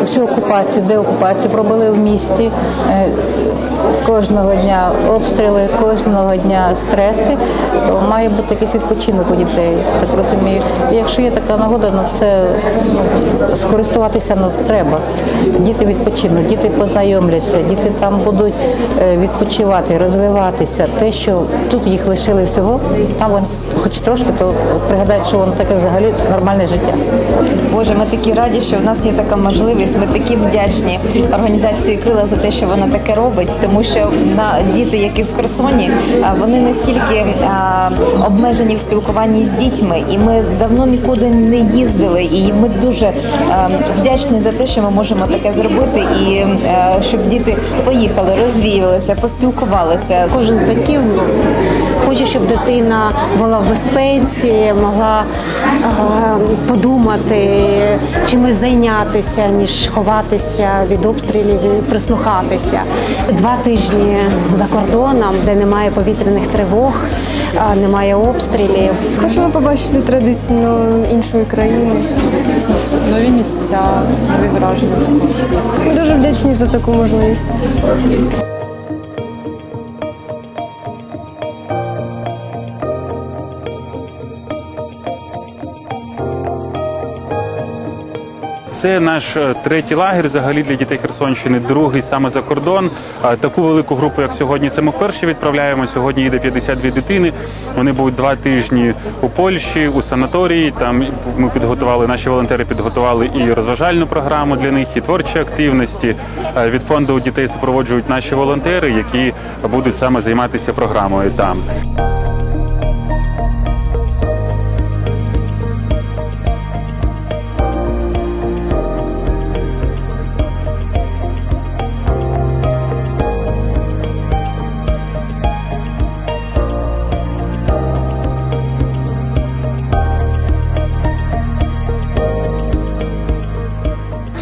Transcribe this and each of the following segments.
всю окупацію, деокупацію пробили в місті. Е, Кожного дня обстріли, кожного дня стреси, то має бути якийсь відпочинок у дітей. Так розумію. І якщо є така нагода, ну це ну, скористуватися ну, треба. Діти відпочинуть, діти познайомляться, діти там будуть е, відпочивати, розвиватися. Те, що тут їх лишили всього, там вони хоч трошки, то пригадають, що воно таке взагалі нормальне життя. Боже, ми такі раді, що в нас є така можливість. Ми такі вдячні організації Крила за те, що вона таке робить, тому що на діти, які в Херсоні, вони настільки обмежені в спілкуванні з дітьми, і ми давно нікуди не їздили. І ми дуже вдячні за те, що ми можемо таке зробити, і щоб діти поїхали, розвіювалися, поспілкувалися. Кожен з батьків хоче, щоб дитина була в безпеці, могла е, подумати, чимось зайнятися, ніж ховатися від обстрілів і прислухатися. Два тижні за кордоном, де немає повітряних тривог, е, немає обстрілів. Хочемо побачити традиційно іншої країни, нові місця, нові враження. Ми дуже вдячні за таку можливість. Це наш е, третій лагерь взагалі для дітей Херсонщини, другий саме за кордон. Таку велику групу, як сьогодні, це ми вперше відправляємо. Сьогодні їде 52 дитини. Вони будуть два тижні у Польщі, у санаторії. Там ми підготували, наші волонтери підготували і розважальну програму для них, і творчі активності. Від фонду дітей супроводжують наші волонтери, які будуть саме займатися програмою там.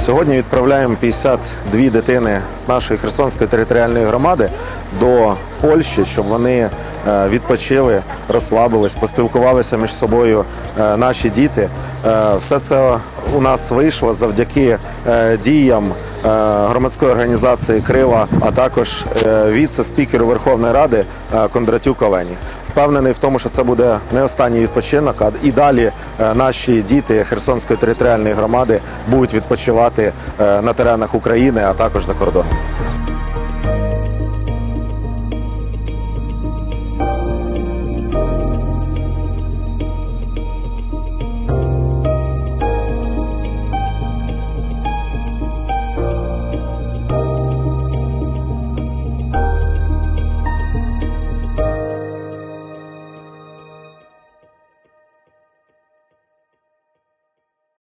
Сьогодні відправляємо 52 дитини з нашої Херсонської територіальної громади до Польщі, щоб вони е, відпочили, розслабились, поспілкувалися між собою е, наші діти. Е, Все це у нас вийшло завдяки діям громадської організації Крила, а також віце-спікеру Верховної Ради Кондратюк Олені. Впевнений в тому, що це буде не останній відпочинок, а і далі е, наші діти Херсонської територіальної громади будуть відпочивати е, на теренах України, а також за кордоном.